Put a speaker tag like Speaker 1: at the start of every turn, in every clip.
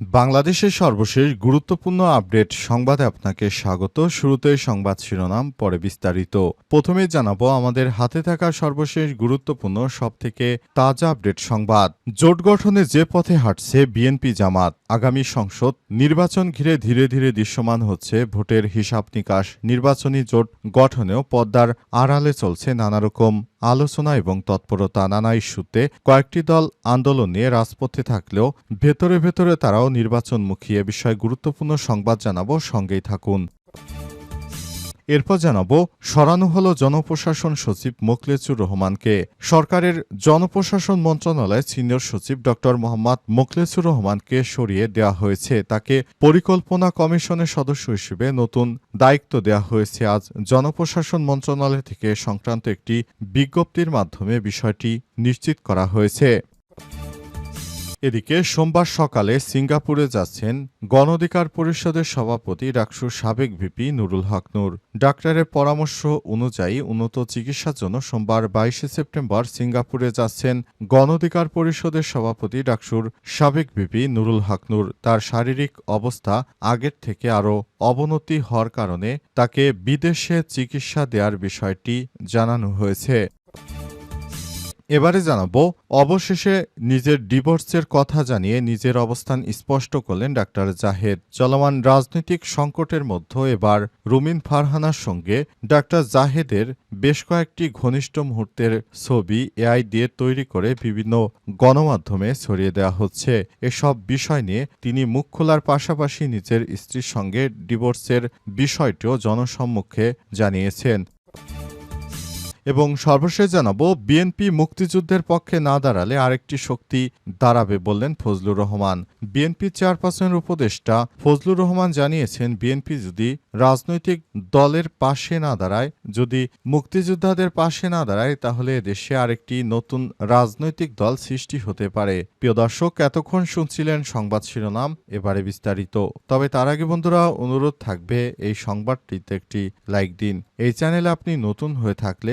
Speaker 1: বাংলাদেশের সর্বশেষ গুরুত্বপূর্ণ আপডেট সংবাদে আপনাকে স্বাগত। শুরুতে সংবাদ শিরোনাম, পরে বিস্তারিত। প্রথমে জানাব আমাদের হাতে থাকা সর্বশেষ গুরুত্বপূর্ণ, সবথেকে তাজা আপডেট সংবাদ। জোট গঠনে যে পথে হাঁটছে বিএনপি জামাত, আগামী সংসদ নির্বাচন ঘিরে ধীরে ধীরে দৃশ্যমান হচ্ছে ভোটের হিসাব নিকাশ। নির্বাচনী জোট গঠনেও পদ্মার আড়ালে চলছে নানা রকম আলোচনা এবং তৎপরতা নানা ইস্যুতে কয়েকটি দল আন্দোলন নিয়ে রাজপথে থাকলেও ভেতরে ভেতরে তারাও নির্বাচনমুখী এ বিষয়ে গুরুত্বপূর্ণ সংবাদ জানাব সঙ্গেই থাকুন। এরপর জানাব, সরানো হলো জনপ্রশাসন সচিব মোকলেচুর রহমানকে। সরকারের জনপ্রশাসন মন্ত্রণালয়ের সিনিয়র সচিব ড মোহাম্মদ মোকলেচুর রহমানকে সরিয়ে দেওয়া হয়েছে। তাকে পরিকল্পনা কমিশনের সদস্য হিসেবে নতুন দায়িত্ব দেওয়া হয়েছে। আজ জনপ্রশাসন মন্ত্রণালয় থেকে সংক্রান্ত একটি বিজ্ঞপ্তির মাধ্যমে বিষয়টি নিশ্চিত করা হয়েছে। এদিকে সোমবার সকালে সিঙ্গাপুরে যাচ্ছেন গণ অধিকার পরিষদের সভাপতি ডাকসুর সাবেক ভিপি নুরুল হক নূর। ডাক্তারের পরামর্শ অনুযায়ী উন্নত চিকিৎসার জন্য সোমবার বাইশে সেপ্টেম্বর সিঙ্গাপুরে যাচ্ছেন গণ অধিকার পরিষদের সভাপতি ডাকসুর সাবেক ভিপি নুরুল হক নূর। তার শারীরিক অবস্থা আগের থেকে আরও অবনতি হওয়ার কারণে তাকে বিদেশে চিকিৎসা দেওয়ার বিষয়টি জানানো হয়েছে। এবারে জানাব, অবশেষে নিজের ডিভোর্সের কথা জানিয়ে নিজের অবস্থান স্পষ্ট করলেন ডাক্তার জাহেদ। চলমান রাজনৈতিক সংকটের মধ্যে এবার রুমিন ফারহানার সঙ্গে ডাক্তার জাহেদের বেশ কয়েকটি ঘনিষ্ঠ মুহূর্তের ছবি এআই দিয়ে তৈরি করে বিভিন্ন গণমাধ্যমে ছড়িয়ে দেওয়া হচ্ছে। এসব বিষয় নিয়ে তিনি মুখ খোলার পাশাপাশি নিজের স্ত্রীর সঙ্গে ডিভোর্সের বিষয়টিও জনসম্মুখে জানিয়েছেন। এবং সর্বশেষ জানাব, বিএনপি মুক্তিযুদ্ধের পক্ষে না দাঁড়ালে আরেকটি শক্তি দাঁড়াবে বললেন ফজলুর রহমান। বিএনপি চেয়ারপারসনের উপদেষ্টা ফজলুর রহমান জানিয়েছেন, বিএনপি যদি রাজনৈতিক দলের পাশে না দাঁড়ায়, যদি মুক্তিযোদ্ধাদের পাশে না দাঁড়ায়, তাহলে দেশে আরেকটি নতুন রাজনৈতিক দল সৃষ্টি হতে পারে। প্রিয় দর্শক, এতক্ষণ শুনছিলেন সংবাদ শিরোনাম, এবারে বিস্তারিত। তবে তার আগে বন্ধুরা, অনুরোধ থাকবে এই সংবাদটিতে একটি লাইক দিন। এই চ্যানেলে আপনি নতুন হয়ে থাকলে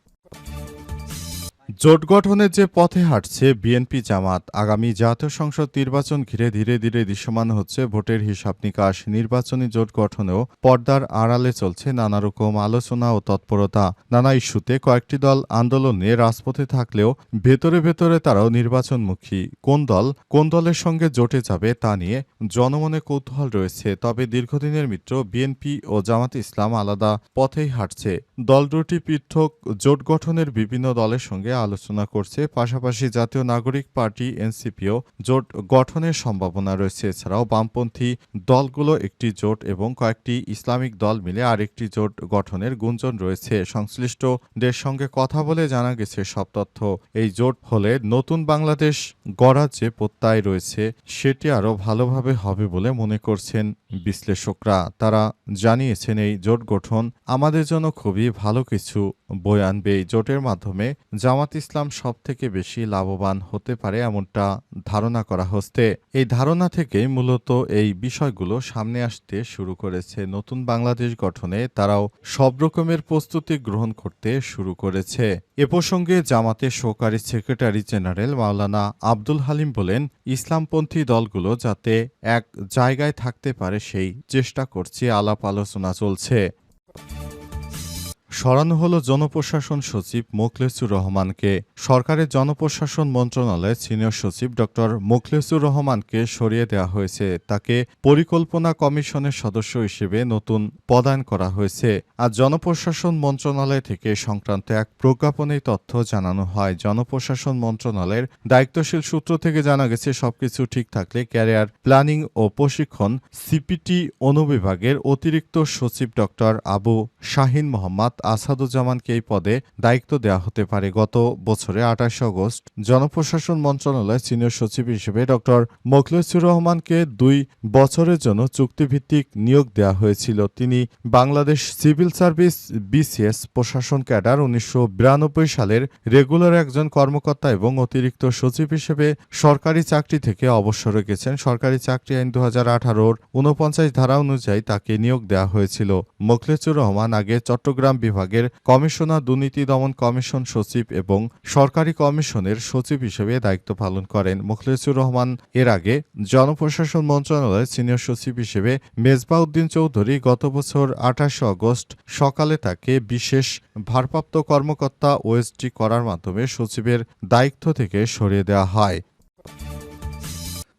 Speaker 1: জোট গঠনের যে পথে হাঁটছে বিএনপি জামাত, আগামী জাতীয় সংসদ নির্বাচন ঘিরে ধীরে ধীরে দৃশ্যমান হচ্ছে ভোটের হিসাব নিকাশ। নির্বাচনী জোট গঠনেও পর্দার আড়ালে চলছে নানা রকম আলোচনা ও তৎপরতা। নানা ইস্যুতে কয়েকটি দল আন্দোলনে রাজপথে থাকলেও ভেতরে ভেতরে তারাও নির্বাচনমুখী। কোন দল কোন দলের সঙ্গে জোটে যাবে তা নিয়ে জনমনে কৌতূহল রয়েছে, তবে দীর্ঘদিনের মিত্র বিএনপি ও জামাত ইসলাম আলাদা পথেই হাঁটছে। দল দুটি পৃথক জোট গঠনের বিভিন্ন দলের সঙ্গে আলোচনা করছে। পাশাপাশি জাতীয় নাগরিক পার্টি, এনসিপিও জোট গঠনের সম্ভাবনা রয়েছে। এছাড়াও বামপন্থী দলগুলো একটি জোট এবং কয়েকটি ইসলামিক দল মিলে আরেকটি জোট গঠনের গুঞ্জন রয়েছে। সংশ্লিষ্টদের সঙ্গে কথা বলে জানা গেছে সব তথ্য। এই জোট হলে নতুন বাংলাদেশ গড়ার যে প্রত্যয় রয়েছে, সেটি আরও ভালোভাবে হবে বলে মনে করছেন বিশ্লেষকরা। তারা জানিয়েছেন, এই জোট গঠন আমাদের জন্য খুবই ভালো কিছু বই আনবে। এই জোটের মাধ্যমে জামাত ইসলাম সব থেকে বেশি লাভবান হতে পারে এমনটা ধারণা করা হচ্ছে। এই ধারণা থেকেই মূলত এই বিষয়গুলো সামনে আসতে শুরু করেছে নতুন বাংলাদেশ গঠনে। তারাও সব রকমের প্রস্তুতি গ্রহণ করতে শুরু করেছে। এ প্রসঙ্গে জামাতের সহকারী সেক্রেটারি জেনারেল মাওলানা আব্দুল হালিম বলেন, ইসলামপন্থী দলগুলো যাতে এক জায়গায় থাকতে পারে সেই চেষ্টা করছে, আলাপ আলোচনা চলছে। সরানো হলো জনপ্রশাসন সচিব মোখলেসুর রহমানকে। সরকারের জনপ্রশাসন মন্ত্রণালয়ের সিনিয়র সচিব ড মোখলেসুর রহমানকে সরিয়ে দেওয়া হয়েছে। তাকে পরিকল্পনা কমিশনের সদস্য হিসেবে নতুন পদায়ন করা হয়েছে। আর জনপ্রশাসন মন্ত্রণালয় থেকে সংক্রান্ত এক প্রজ্ঞাপনে তথ্য জানানো হয়। জনপ্রশাসন মন্ত্রণালয়ের দায়িত্বশীল সূত্র থেকে জানা গেছে, সবকিছু ঠিক থাকলে ক্যারিয়ার প্ল্যানিং ও প্রশিক্ষণ সিপিটি অনুবিভাগের অতিরিক্ত সচিব ড আবু শাহিন মোহাম্মদ আসাদুজ্জামানকে এই পদে দায়িত্ব দেওয়া হতে পারে। গত বছরে আঠাশ আগস্ট জনপ্রশাসন মন্ত্রণালয়ের সিনিয়র সচিব হিসেবে ড. মোখলেসুর রহমানকে দুই বছরের জন্য চুক্তিভিত্তিক নিয়োগ দেওয়া হয়েছিল। তিনি বাংলাদেশ সিভিল সার্ভিস বিসিএস প্রশাসন ক্যাডার উনিশশো বিরানব্বই সালের রেগুলার একজন কর্মকর্তা এবং অতিরিক্ত সচিব হিসেবে সরকারি চাকরি থেকে অবসর রেখেছেন। সরকারি চাকরি আইন দু হাজার আঠারোর ধারা অনুযায়ী তাকে নিয়োগ দেওয়া হয়েছিল। মোখলেসুর রহমান আগে চট্টগ্রাম বিভাগের কমিশনার দুর্নীতি দমন কমিশন সচিব এবং সরকারি কমিশনের সচিব হিসেবে দায়িত্ব পালন করেন মুখলেসুর রহমান। এর আগে জনপ্রশাসন মন্ত্রণালয়ের সিনিয়র সচিব হিসেবে মেজবাউদ্দিন চৌধুরী গত বছর আঠাশে আগস্ট সকালে তাকে বিশেষ ভারপ্রাপ্ত কর্মকর্তা ওএসডি করার মাধ্যমে সচিবের দায়িত্ব থেকে সরিয়ে দেওয়া হয়।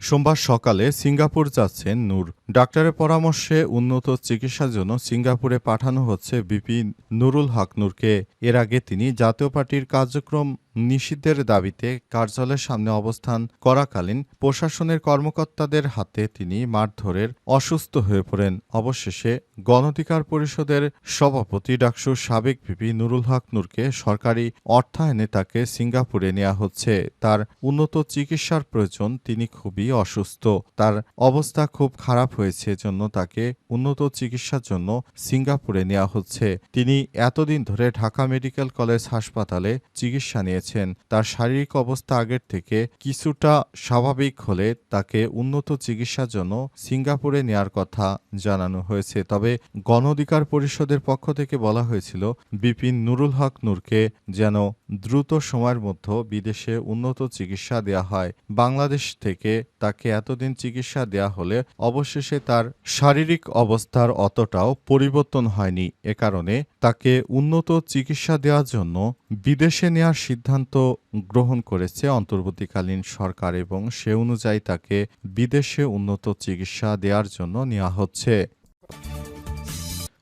Speaker 1: সোমবার সকালে সিঙ্গাপুর যাচ্ছেন নূর। ডাক্তারের পরামর্শে উন্নত চিকিৎসার জন্য সিঙ্গাপুরে পাঠানো হচ্ছে বিপি নুরুল হক নূরকে। এর আগে তিনি জাতীয় পার্টির কার্যক্রম নিষিদ্ধের দাবিতে কার্যালয়ের সামনে অবস্থান করাকালীন প্রশাসনের কর্মকর্তাদের হাতে তিনি মারধরের অসুস্থ হয়ে পড়েন। অবশেষে গণধিকার পরিষদের সভাপতি ডাকসুর সাবেক ভিপি নুরুল হক নূরকে সরকারি অর্থায়নে তাকে সিঙ্গাপুরে নেওয়া হচ্ছে। তার উন্নত চিকিৎসার প্রয়োজন তিনি খুবই অসুস্থ। তার অবস্থা খুব খারাপ হয়েছে জন্য তাকে উন্নত চিকিৎসার জন্য সিঙ্গাপুরে নেওয়া হচ্ছে। তিনি এতদিন ধরে ঢাকা মেডিকেল কলেজ হাসপাতালে চিকিৎসা নিয়েছেন তার শারীরিক অবস্থা আগের থেকে কিছুটা স্বাভাবিক হলে তাকে উন্নত চিকিৎসার জন্য সিঙ্গাপুরে নেয়ার কথা জানানো হয়েছে। তবে গণ অধিকার পরিষদের পক্ষ থেকে বলা হয়েছিল, বিপিন নুরুল হক নূরকে যেন দ্রুত সময়ের মধ্যে বিদেশে উন্নত চিকিৎসা দেয়া হয়। বাংলাদেশ থেকে তাকে এতদিন চিকিৎসা দেয়া হলে অবশেষে তার শারীরিক অবস্থার অতটাও পরিবর্তন হয়নি। এ কারণে তাকে উন্নত চিকিৎসা দেওয়ার জন্য বিদেশে নেওয়ার সিদ্ধান্ত গ্রহণ করেছে অন্তর্বর্তীকালীন সরকার এবং সে অনুযায়ী তাকে বিদেশে উন্নত চিকিৎসা দেওয়ার জন্য নেওয়া হচ্ছে।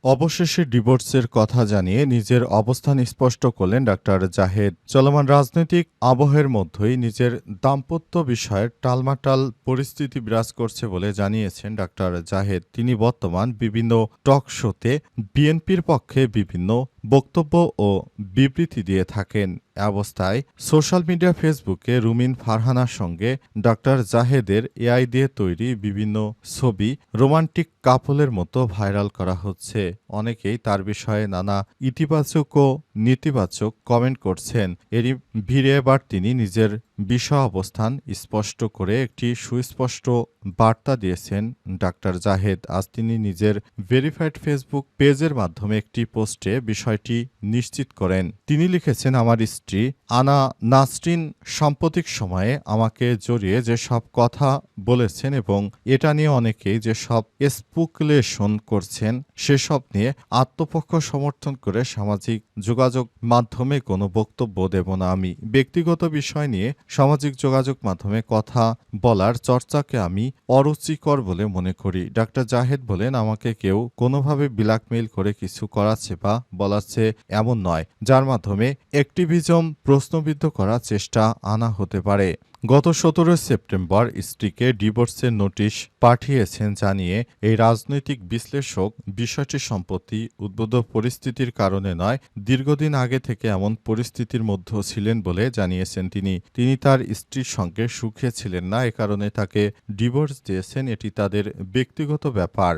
Speaker 1: অবশেষে ডিভোর্সের কথা জানিয়ে নিজের অবস্থান স্পষ্ট করলেন ডাক্তার জাহেদ। চলমান রাজনৈতিক আবহের মধ্যেই নিজের দাম্পত্য বিষয়ে টালমাটাল পরিস্থিতি বিরাজ করছে বলে জানিয়েছেন ডাক্তার জাহেদ। তিনি বর্তমান বিভিন্ন টক শোতে বিএনপির পক্ষে বিভিন্ন বক্তব্য ও বিবৃতি দিয়ে থাকেন অবস্থায় সোশ্যাল মিডিয়া ফেসবুকে রুমিন ফারহানার সঙ্গে ডক্টর জাহেদের এআই দিয়ে তৈরি বিভিন্ন ছবি রোমান্টিক কাপলের মতো ভাইরাল করা হচ্ছে। অনেকেই তার বিষয়ে নানা ইতিবাচক ও নেতিবাচক কমেন্ট করছেন। এরই ভিড়ে এবার তিনি নিজের বিষয় অবস্থান স্পষ্ট করে একটি সুস্পষ্ট বার্তা দিয়েছেন ডাক্তার জাহেদ আজ তিনি নিজের ভেরিফাইড ফেসবুক পেজের মাধ্যমে একটি পোস্টে বিষয়টি নিশ্চিত করেন। তিনি লিখেছেন, আমার স্ত্রী আনা নাসরিন সাম্প্রতিক সময়ে আমাকে জড়িয়ে যে সব কথা বলেছেন এবং এটা নিয়ে অনেকেই যে সব স্পুকুলেশন করছেন, সেসব নিয়ে আত্মপক্ষ সমর্থন করে সামাজিক যোগাযোগ মাধ্যমে কোনো বক্তব্য দেব না আমি। ব্যক্তিগত বিষয় নিয়ে সামাজিক যোগাযোগ মাধ্যমে কথা বলার চর্চাকে আমি অরুচিকর বলে মনে করি। ডাক্তার জাহেদ বলেন, আমাকে কেউ কোনোভাবে ব্ল্যাকমেইল করে কিছু করাচ্ছে বা বলাচ্ছে এমন নয়, যার মাধ্যমে অ্যাক্টিভিজম প্রশ্নবিদ্ধ করার চেষ্টা আনা হতে পারে। গত সতেরো সেপ্টেম্বর স্ত্রীকে ডিভোর্সের নোটিশ পাঠিয়েছেন জানিয়ে এই রাজনৈতিক বিশ্লেষক বিষয়টি সম্প্রতি উদ্ভূত পরিস্থিতির কারণে নয়, দীর্ঘদিন আগে থেকে এমন পরিস্থিতির মধ্যে ছিলেন বলে জানিয়েছেন তিনি। তিনি তার স্ত্রীর সঙ্গে সুখে ছিলেন না, এ কারণে তাকে ডিভোর্স দিয়েছেন, এটি তাদের ব্যক্তিগত ব্যাপার।